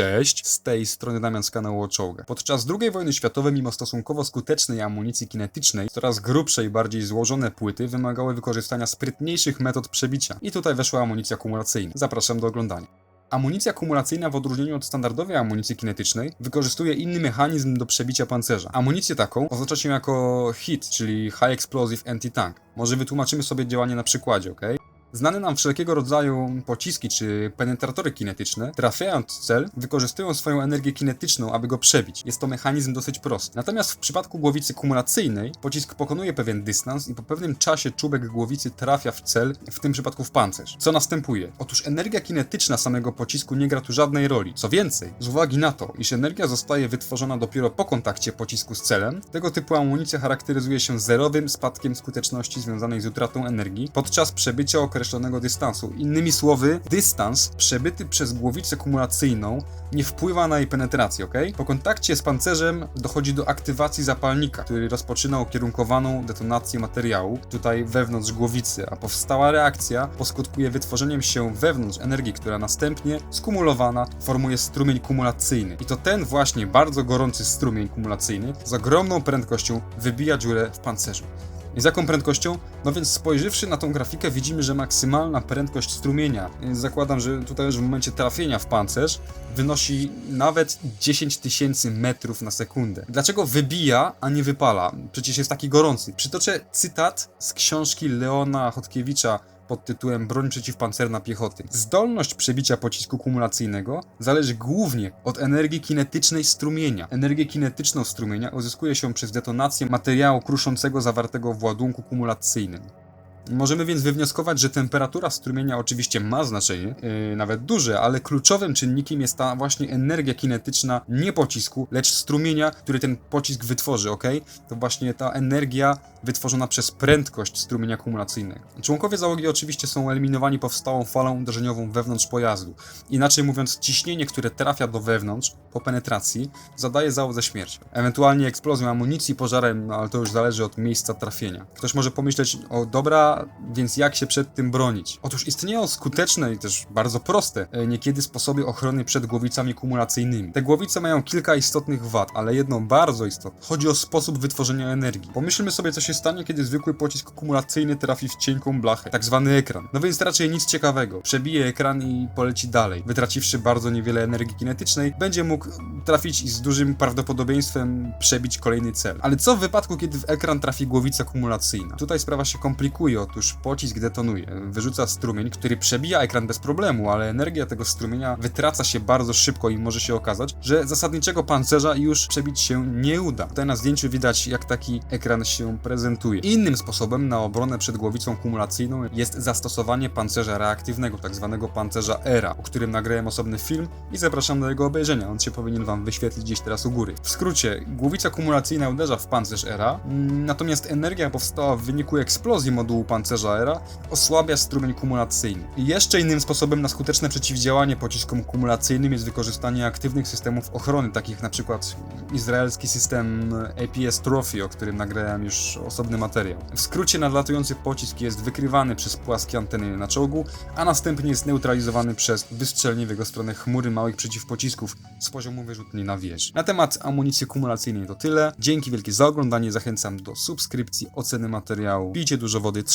Cześć, z tej strony Damian z kanału o czołgach. Podczas II wojny światowej, mimo stosunkowo skutecznej amunicji kinetycznej, coraz grubsze i bardziej złożone płyty wymagały wykorzystania sprytniejszych metod przebicia. I tutaj weszła amunicja kumulacyjna. Zapraszam do oglądania. Amunicja kumulacyjna w odróżnieniu od standardowej amunicji kinetycznej wykorzystuje inny mechanizm do przebicia pancerza. Amunicję taką oznacza się jako HIT, czyli High Explosive Anti-Tank. Może wytłumaczymy sobie działanie na przykładzie, ok? Znane nam wszelkiego rodzaju pociski czy penetratory kinetyczne, trafiając w cel, wykorzystują swoją energię kinetyczną, aby go przebić. Jest to mechanizm dosyć prosty. Natomiast w przypadku głowicy kumulacyjnej pocisk pokonuje pewien dystans i po pewnym czasie czubek głowicy trafia w cel, w tym przypadku w pancerz. Co następuje? Otóż energia kinetyczna samego pocisku nie gra tu żadnej roli. Co więcej, z uwagi na to, iż energia zostaje wytworzona dopiero po kontakcie pocisku z celem, tego typu amunicja charakteryzuje się zerowym spadkiem skuteczności związanej z utratą energii podczas przebycia określonego dystansu. Innymi słowy, dystans przebyty przez głowicę kumulacyjną nie wpływa na jej penetrację, ok? Po kontakcie z pancerzem dochodzi do aktywacji zapalnika, który rozpoczyna ukierunkowaną detonację materiału, tutaj wewnątrz głowicy, a powstała reakcja poskutkuje wytworzeniem się wewnątrz energii, która następnie skumulowana formuje strumień kumulacyjny. I to ten właśnie bardzo gorący strumień kumulacyjny z ogromną prędkością wybija dziurę w pancerzu. Z jaką prędkością? No więc spojrzywszy na tą grafikę widzimy, że maksymalna prędkość strumienia, zakładam, że tutaj już w momencie trafienia w pancerz, wynosi nawet 10 tysięcy metrów na sekundę. Dlaczego wybija, a nie wypala? Przecież jest taki gorący. Przytoczę cytat z książki Leona Chodkiewicza pod tytułem Broń przeciwpancerna piechoty. Zdolność przebicia pocisku kumulacyjnego zależy głównie od energii kinetycznej strumienia. Energię kinetyczną strumienia uzyskuje się przez detonację materiału kruszącego zawartego w ładunku kumulacyjnym. Możemy więc wywnioskować, że temperatura strumienia oczywiście ma znaczenie, yy, nawet duże, ale kluczowym czynnikiem jest ta właśnie energia kinetyczna nie pocisku, lecz strumienia, który ten pocisk wytworzy, ok? To właśnie ta energia wytworzona przez prędkość strumienia kumulacyjnego. Członkowie załogi oczywiście są eliminowani powstałą falą uderzeniową wewnątrz pojazdu. Inaczej mówiąc, ciśnienie, które trafia do wewnątrz po penetracji, zadaje załodze śmierć. Ewentualnie eksplozją amunicji, pożarem, no ale to już zależy od miejsca trafienia. Ktoś może pomyśleć, o dobra, więc jak się przed tym bronić? Otóż istnieją skuteczne i też bardzo proste e, niekiedy sposoby ochrony przed głowicami kumulacyjnymi. Te głowice mają kilka istotnych wad, ale jedną bardzo istotną. Chodzi o sposób wytworzenia energii. Pomyślmy sobie, co się stanie, kiedy zwykły pocisk kumulacyjny trafi w cienką blachę, tak zwany ekran. No więc raczej nic ciekawego. Przebije ekran i poleci dalej. Wytraciwszy bardzo niewiele energii kinetycznej, będzie mógł trafić i z dużym prawdopodobieństwem przebić kolejny cel. Ale co w wypadku, kiedy w ekran trafi głowica kumulacyjna? Tutaj sprawa się komplikuje, otóż pocisk detonuje, wyrzuca strumień, który przebija ekran bez problemu, ale energia tego strumienia wytraca się bardzo szybko i może się okazać, że zasadniczego pancerza już przebić się nie uda. Tutaj na zdjęciu widać, jak taki ekran się prezentuje. Innym sposobem na obronę przed głowicą kumulacyjną jest zastosowanie pancerza reaktywnego, tak zwanego pancerza ERA, o którym nagrałem osobny film i zapraszam do jego obejrzenia. On się powinien wam wyświetlić gdzieś teraz u góry. W skrócie, głowica kumulacyjna uderza w pancerz ERA, natomiast energia powstała w wyniku eksplozji modułu pancerza ERA osłabia strumień kumulacyjny. Jeszcze innym sposobem na skuteczne przeciwdziałanie pociskom kumulacyjnym jest wykorzystanie aktywnych systemów ochrony, takich jak na przykład izraelski system APS Trophy, o którym nagrałem już osobny materiał. W skrócie nadlatujący pocisk jest wykrywany przez płaskie anteny na czołgu, a następnie jest neutralizowany przez wystrzelnie w jego stronę chmury małych przeciwpocisków z poziomu wyrzutni na wież. Na temat amunicji kumulacyjnej to tyle. Dzięki wielkie za oglądanie, zachęcam do subskrypcji, oceny materiału. Pijcie dużo wody,